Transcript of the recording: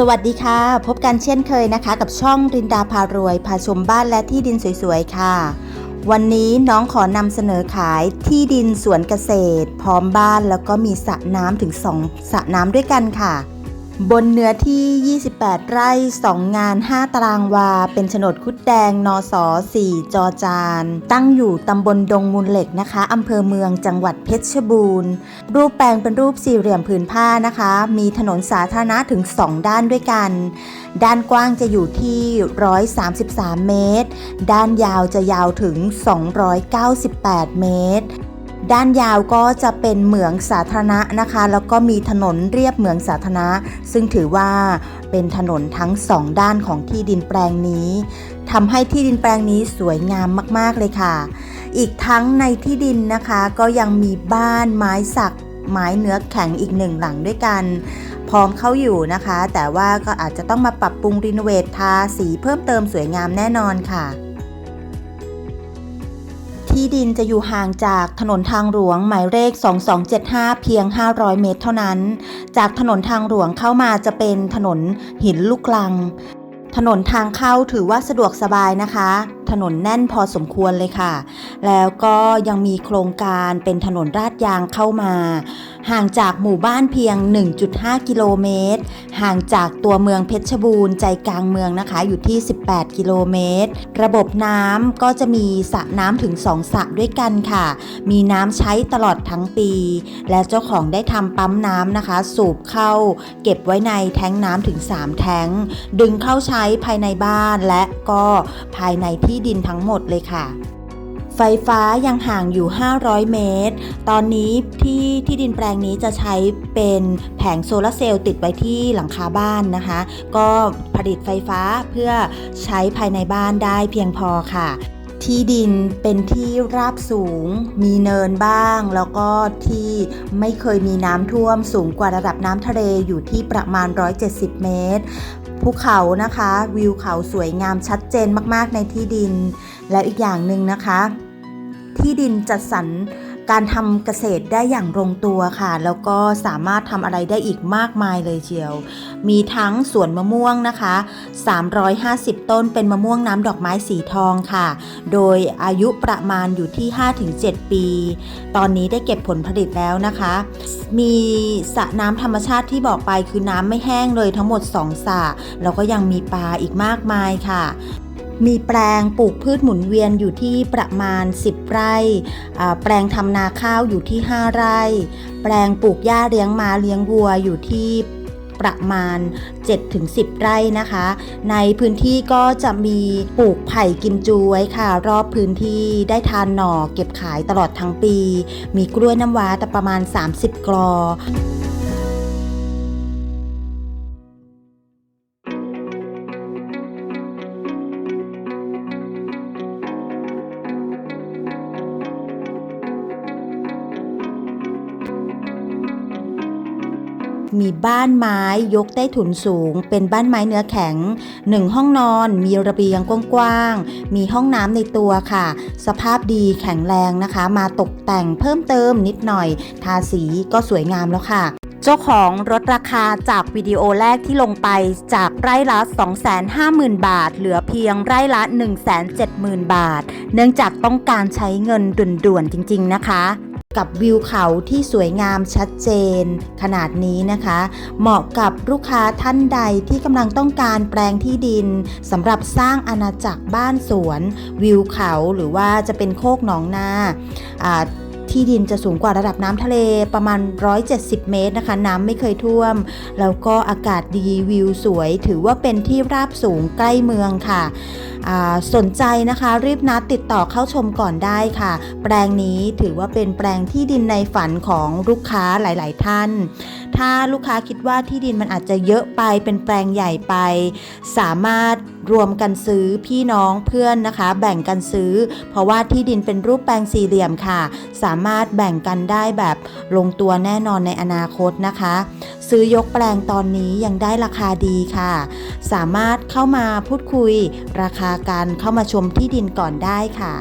สวัสดีค่ะ พบกันเช่นเคยนะคะ กับช่องรินดาพารวยพาชมบ้านและที่ดินสวยๆ ค่ะ วันนี้น้องขอนำเสนอขายที่ดินสวนเกษตร พร้อมบ้านแล้วก็มีสระน้ำถึง2สระน้ำด้วยกันค่ะ บนเนื้อที่ 28 ไร่ 2 งาน 5 ตารางวา เป็นโฉนดคุดแดง นส4จอจาน ตั้งอยู่ตำบลดงมูลเหล็กนะคะอำเภอเมืองจังหวัดเพชรบูรณ์ รูปแปลงเป็นรูปสี่เหลี่ยมผืนผ้านะคะ มีถนนสาธารณะถึง 2 ด้านด้วยกัน ด้านกว้างจะอยู่ที่ 133 เมตร ด้านยาวจะยาวถึง 298 เมตร ด้านยาวก็จะเป็นเหมืองสาธารณะนะคะ แล้วก็มีถนนเรียบเหมืองสาธารณะ ซึ่งถือว่าเป็นถนนทั้งสองด้านของที่ดินแปลงนี้ทำให้ที่ดินแปลงนี้สวยงามมาก ๆ เลยค่ะ อีกทั้งในที่ดินนะคะ ก็ยังมีบ้านไม้สักไม้เนื้อแข็งอีกหนึ่งหลังด้วยกัน พร้อมเข้าอยู่นะคะ แต่ว่าก็อาจจะต้องมาปรับปรุงรีโนเวททาสีเพิ่มเติมสวยงามแน่นอนค่ะ ที่ดินจะอยู่ห่างจากถนนทางหลวงหมายเลข 2275 เพียง 500 เมตรเท่านั้น จากถนนทางหลวงเข้ามาจะเป็นถนนหินลูกลัง ถนนทางเข้าถือว่าสะดวกสบายนะคะ ถนนแน่นพอสมควรเลยค่ะ แล้วก็ยังมีโครงการเป็นถนนราดยางเข้ามาห่างจากหมู่บ้านเพียง 1.5 กิโลเมตร ห่างจากตัวเมืองเพชรบูรณ์ใจกลางเมืองนะคะอยู่ที่ 18 กิโลเมตร ระบบน้ำก็จะมีสระน้ำถึง 2สระด้วยกันค่ะ มีน้ำใช้ตลอดทั้งปี และเจ้าของได้ทำปั๊มน้ำนะคะ สูบเข้า เก็บไว้ในแท้งน้ำถึง 3 แท้ง ดึงเข้าใช้ภายในบ้านและก็ภายในที่ดินทั้งหมดเลยค่ะ ไฟฟ้ายังห่างอยู่ 500 เมตร ตอนนี้ที่ที่ดินแปลงนี้จะใช้เป็นแผงโซลาร์เซลล์ติดไว้ที่หลังคาบ้านนะคะ ก็ผลิตไฟฟ้าเพื่อใช้ภายในบ้านได้เพียงพอค่ะที่ดินเป็นที่ราบสูง มีเนินบ้าง แล้วก็ที่ไม่เคยมีน้ำท่วมสูงกว่าระดับน้ำทะเลอยู่ที่ประมาณ 170 เมตร ภูเขานะคะ วิวเขาสวยงามชัดเจนมากๆในที่ดิน แล้วอีกอย่างหนึ่งนะคะ ที่ดินจัดสรรการทำเกษตรได้อย่างลงตัวค่ะ แล้วก็สามารถทำอะไรได้อีกมากมายเลยเชียว มีทั้งสวนมะม่วงนะคะ 350 ต้นเป็นมะม่วงน้ำดอกไม้สีทองค่ะ โดยอายุประมาณอยู่ที่ 5-7 ปี ตอนนี้ได้เก็บผลผลิตแล้วนะคะ มีสระน้ำธรรมชาติที่บอกไปคือน้ำไม่แห้งเลยทั้งหมด 2สระแล้วก็ยังมีปลาอีกมากมายค่ะ มีแปลงปลูกพืชหมุนเวียนอยู่ที่ประมาณ 10 ไร่ แปลงทำนาข้าวอยู่ที่ 5 ไร่ แปลงปลูกหญ้าเลี้ยงมาเลี้ยงวัวอยู่ที่ประมาณ 7-10 ไร่นะคะ ในพื้นที่ก็จะมีปลูกไผ่กิมจูไว้ค่ะ รอบพื้นที่ได้ทานหน่อเก็บขายตลอดทั้งปี มีกล้วยน้ำว้าแต่ประมาณ 30กรอ มีบ้านไม้ยกใต้ถุนสูง เป็นบ้านไม้เนื้อแข็ง 1 ห้องนอน มีระเบียงกว้างๆ มีห้องน้ำในตัวค่ะ สภาพดีแข็งแรงนะคะ มาตกแต่งเพิ่มเติมนิดหน่อย ทาสีก็สวยงามแล้วค่ะเจ้าของลดราคาจากวิดีโอแรกที่ลงไปจากไร่ละ 250,000 บาท เหลือเพียงไร่ละ 170,000 บาท เนื่องจากต้องการใช้เงินด่วนๆจริง ๆ นะคะ กับวิวเขาที่สวยงามชัดเจน ขนาดนี้นะคะ เหมาะกับลูกค้าท่านใดที่กำลังต้องการแปลงที่ดินสำหรับสร้างอาณาจักรบ้านสวน วิวเขาหรือว่าจะเป็นโคกหนองนาอ่า ที่ดินจะสูงกว่าระดับน้ำทะเลประมาณ 170 เมตรนะคะ น้ำไม่เคยท่วม แล้วก็อากาศดีวิวสวย ถือว่าเป็นที่ราบสูงใกล้เมืองค่ะสนใจนะคะรีบนัดติดต่อเข้าชมก่อนได้ค่ะ แปลงนี้ถือว่าเป็นแปลงที่ดินในฝันของลูกค้าหลาย ๆ ท่าน ถ้าลูกค้าคิดว่าที่ดินมันอาจจะเยอะไปเป็นแปลงใหญ่ไป สามารถ รวมกันซื้อพี่น้องเพื่อนนะคะ แบ่งกันซื้อ เพราะว่าที่ดินเป็นรูปแปลงสี่เหลี่ยมค่ะ สามารถแบ่งกันได้แบบลงตัวแน่นอนในอนาคตนะคะ ซื้อยกแปลงตอนนี้ยังได้ราคาดีค่ะ สามารถเข้ามาพูดคุยราคาการเข้ามาชมที่ดินก่อนได้ค่ะ